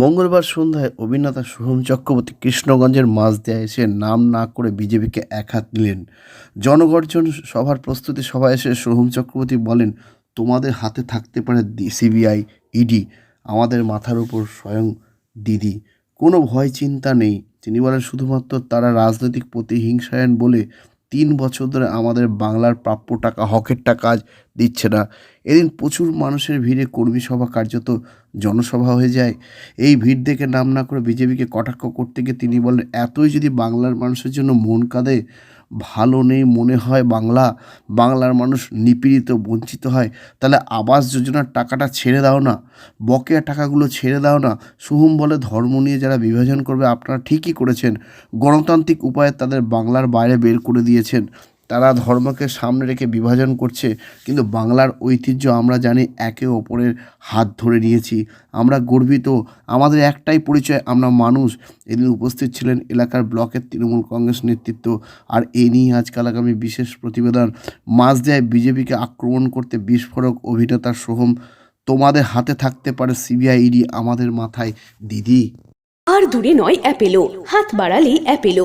মঙ্গলবার সন্ধ্যায় অভিনেতা সোহম চক্রবর্তী কৃষ্ণগঞ্জের মাঝদিয়া এসে নাম না করে বিজেপিকে এক হাত নিলেন জনগর্জন সভার প্রস্তুতি সভায় এসে সোহম চক্রবর্তী বলেন, তোমাদের হাতে থাকতে পারে সিবিআই, ইডি, আমাদের মাথার উপর স্বয়ং দিদি। কোনো ভয় চিন্তা নেই। তিনি বলেন, শুধুমাত্র তারা রাজনৈতিক প্রতিহিংসায়ন বলে তিন বছর ধরে আমাদের বাংলার প্রাপ্য টাকা, হকের টাকা দিচ্ছে না। এদিন প্রচুর মানুষের ভিড়ে কর্মী সভা, কার্যত জনসভা হয়ে যায়। এই ভিড় দেখে নাম না করে বিজেপিকে কটাক্ষ করতে গিয়ে তিনি বলেন, এতই যদি বাংলার মানুষের জন্য মন কাঁদে ভালো নেই মনে হয় বাংলা, বাংলার মানুষ নিপীড়িত, বঞ্চিত হয়। তাহলে আবাস যোজনার টাকাটা ছেড়ে দাও না, বকেয়া টাকাগুলো ছেড়ে দাও না। সুহুম বলে ধর্ম নিয়ে যারা বিভাজন করবে, আপনারা ঠিকই করেছেন। গণতান্ত্রিক উপায়ে তাদের বাংলার বাইরে বের করে দিয়েছেন। তারা ধর্মকে সামনে রেখে বিভাজন করছে, কিন্তু বাংলার ঐতিহ্য আমরা জানি একে অপরের হাত ধরে নিয়েছি। আমরা গর্বিত, আমাদের একটাই পরিচয়, আমরা মানুষ। এদিন উপস্থিত ছিলেন এলাকার ব্লকের তৃণমূল কংগ্রেস নেতৃত্ব আর এ নিয়ে আজকাল আগামী বিশেষ প্রতিবেদন। মাঝদেয় বিজেপিকে আক্রমণ করতে বিস্ফোরক অভিনেতা সোহম, তোমাদের হাতে থাকতে পারে সিবিআই ইডি, আমাদের মাথায় দিদি। আর দূরে নয়, অ্যাপেলো। হাত বাড়ালেই Apollo.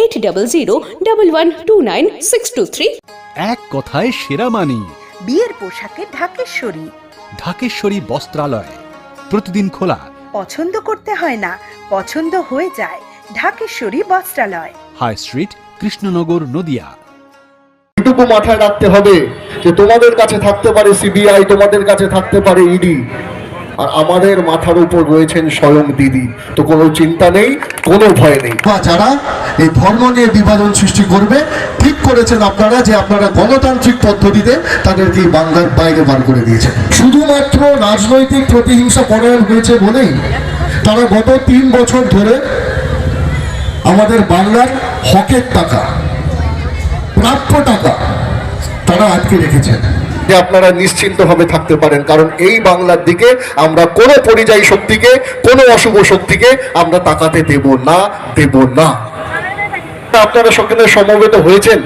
Eight double zero double one two nine six two three এক কথায় সেরা মানি। বিয়ের পোশাকে ঢাকেশ্বরী। ঢাকেশ্বরী বস্ত্রালয়। প্রতিদিন খোলা। পছন্দ করতে হয় না পছন্দ হয়ে যায় ঢাকেশ্বরী বস্ত্রালয়। High street Krishnanagar Nadia. এটুকু মাথায় রাখতে হবে যে তোমাদের কাছে থাকতে পারে সিবিআই তোমাদের কাছে থাকতে পারে ইডি। আর আমাদের মাথার উপর রয়েছেন স্বয়ং দিদি। তো কোনো চিন্তা নেই, কোনো ভয় নেই। যারা এই ধর্ম নিয়ে বিভাজন সৃষ্টি করবে, ঠিক করেছেন আপনারা যে আপনারা গণতান্ত্রিক পদ্ধতিতে তাদেরকে বাংলার বাইরে বার করে দিয়েছেন। শুধুমাত্র রাজনৈতিক প্রতিহিংসা পরায়ণ হয়েছে বলেই তারা গত তিন বছর ধরে আমাদের বাংলার হকের টাকা, প্রাপ্য টাকা তারা আটকে রেখেছেন। যে আপনারা নিশ্চিন্তভাবে থাকতে পারেন। কারণ এই বাংলার দিকে আমরা কোনো পরিযায়ী শক্তিকে, কোনো অশুভ শক্তিকে আমরা তাকাতে দেব না দেব না। আপনারা সেখানে সমবেত হয়েছেন?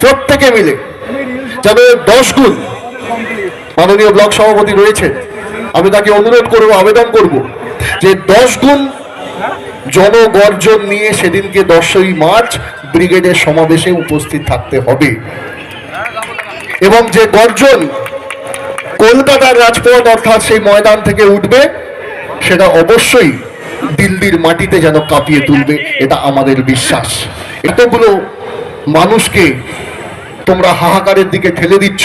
প্রত্যেকে মিলে। যাবে দশ গুণ মাননীয় ব্লক সভাপতি রয়েছে আমি তাকে অনুরোধ করব, আবেদন করব যে দশ গুণ জনগর্জন নিয়ে সেদিনকে দশই মার্চ ব্রিগেডের সমাবেশে উপস্থিত থাকতে হবে। এবং যে গর্জন কলকাতার রাজপথ অর্থাৎ সেই ময়দান থেকে উঠবে, সেটা অবশ্যই দিল্লির মাটিতে যেন কাঁপিয়ে তুলবে, এটা আমাদের বিশ্বাস। এতগুলো মানুষকে তোমরা হাহাকারের দিকে ঠেলে দিচ্ছ।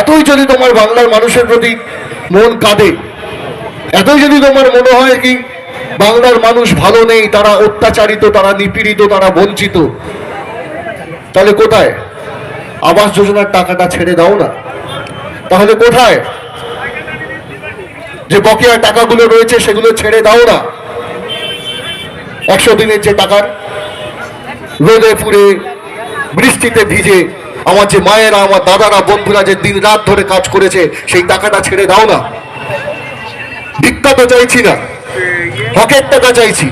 এতই যদি তোমার বাংলার মানুষের প্রতি মন কাঁদে, এতই যদি তোমার মনে হয় কি বাংলার মানুষ ভালো নেই, তারা অত্যাচারিত, তারা নিপীড়িত, তারা বঞ্চিত, তাহলে কোথায়? আবাস যোজনার টাকাটা ছেড়ে দাও না। তাহলে কোথায়? যে বকেয়া টাকাগুলো রয়েছে সেগুলো ছেড়ে দাও না। একশো দিনের যে টাকার রোদে পুড়ে বৃষ্টিতে ভিজে আমার যে মায়েরা, আমার দাদারা, বন্ধুরা যে দিন রাত ধরে কাজ করেছে, সেই টাকাটা ছেড়ে দাও না। ভিক্ষা তো চাইছি না। হকের টাকা চাইছি।